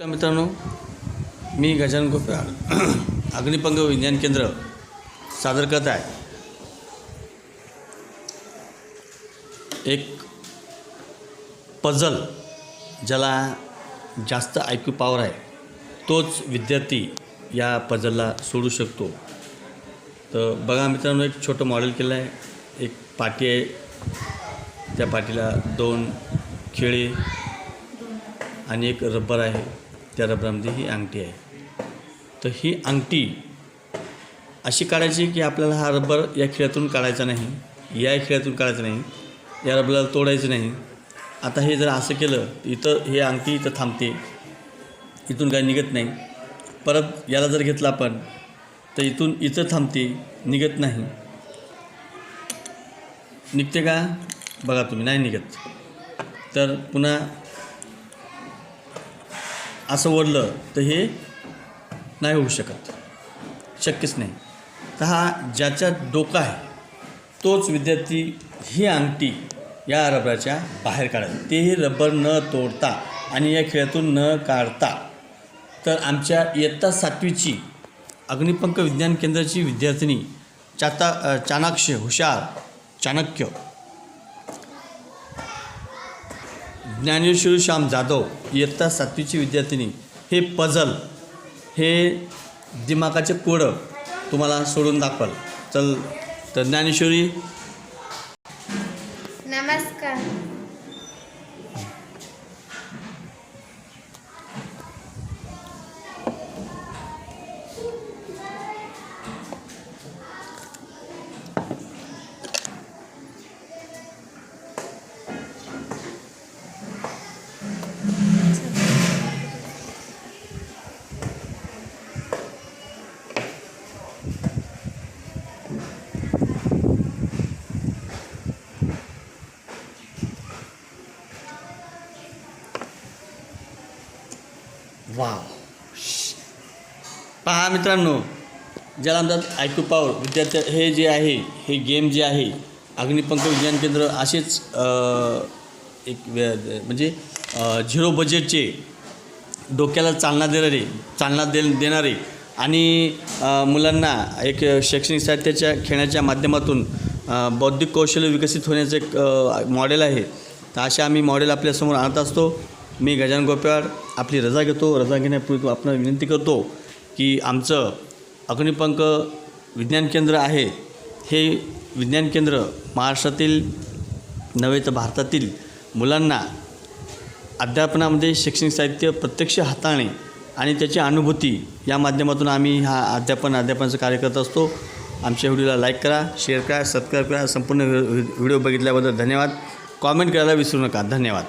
तर मित्रांनो मी गजानन गोप्याळ अग्निपंग विज्ञान केंद्र सादर करत आहे. एक पझल ज्याला जास्त आय क्यू पॉवर आहे तोच विद्यार्थी या पझलला सोडू शकतो. तर बघा मित्रांनो एक छोटं मॉडेल केलं आहे एक पाटी आहे. त्या पाटीला दोन खिळे आणि एक रबर आहे. त्या रबरामध्ये ही अंगठी आहे. तर ही अंगठी अशी काढायची की आपल्याला हा रबर या खेळातून काढायचा नाही या खेळातून काढायचा नाही या रबराला तोडायचं नाही. आता हे जर असं केलं तर इथं हे अंगठी इथं थांबते इथून काही निघत नाही. परत याला जर घेतलं आपण तर इथून इथं थांबते निघत नाही. निघते का? बघा तुम्ही नाही निघत. तर पुन्हा असं ओढलं तर हे नाही होऊ शकत. शक्यच नाही. तर हा ज्याच्या डोका आहे तोच विद्यार्थी ही अंगठी या रबराच्या बाहेर काढत तेही रबर न तोडता आणि या खेळातून न काढता. तर आमच्या इयत्ता सातवीची अग्निपंख विज्ञान केंद्राची विद्यार्थिनी चाता चाणाक्ष हुशार चाणक्य ज्ञानेश्वरी श्याम जाधव इयत्ता सातवीची विद्यार्थिनी हे पझल हे दिमागाचे कोडं तुम्हाला सोडून दाखवाल. चल तर ज्ञानेश्वरी. नमस्कार. वाव. पहा मित्रांनो ज्याला म्हणतात आय क्यू पावर विद्यार्थी हे जे आहे हे गेम जे आहे अग्निपंख विज्ञान केंद्र असेच एक म्हणजे झिरो बजेटचे डोक्याला चालना देणारे चालना दे देणारे आणि मुलांना एक शैक्षणिक साहित्याच्या खेळण्याच्या माध्यमातून बौद्धिक कौशल्य विकसित होण्याचं एक मॉडेल आहे. तर असे आम्ही मॉडेल आपल्यासमोर आणत असतो. मी गजानन गोप्याळ आपली रजा घेतो. रजा घेण्यापूर्वी आपण विनंती करतो की आमचं अग्निपंख विज्ञान केंद्र आहे. हे विज्ञान केंद्र महाराष्ट्रातील नव्हे तर भारतातील मुलांना अध्यापनामध्ये शैक्षणिक साहित्य प्रत्यक्ष हाताळणे आणि त्याची अनुभूती या माध्यमातून आम्ही हा अध्यापन अध्यापनाचं कार्य करत असतो. आमच्या व्हिडिओला लाईक करा शेअर करा सबस्क्राईब करा. संपूर्ण व्हिडिओ बघितल्याबद्दल धन्यवाद. कॉमेंट करायला विसरू नका. धन्यवाद.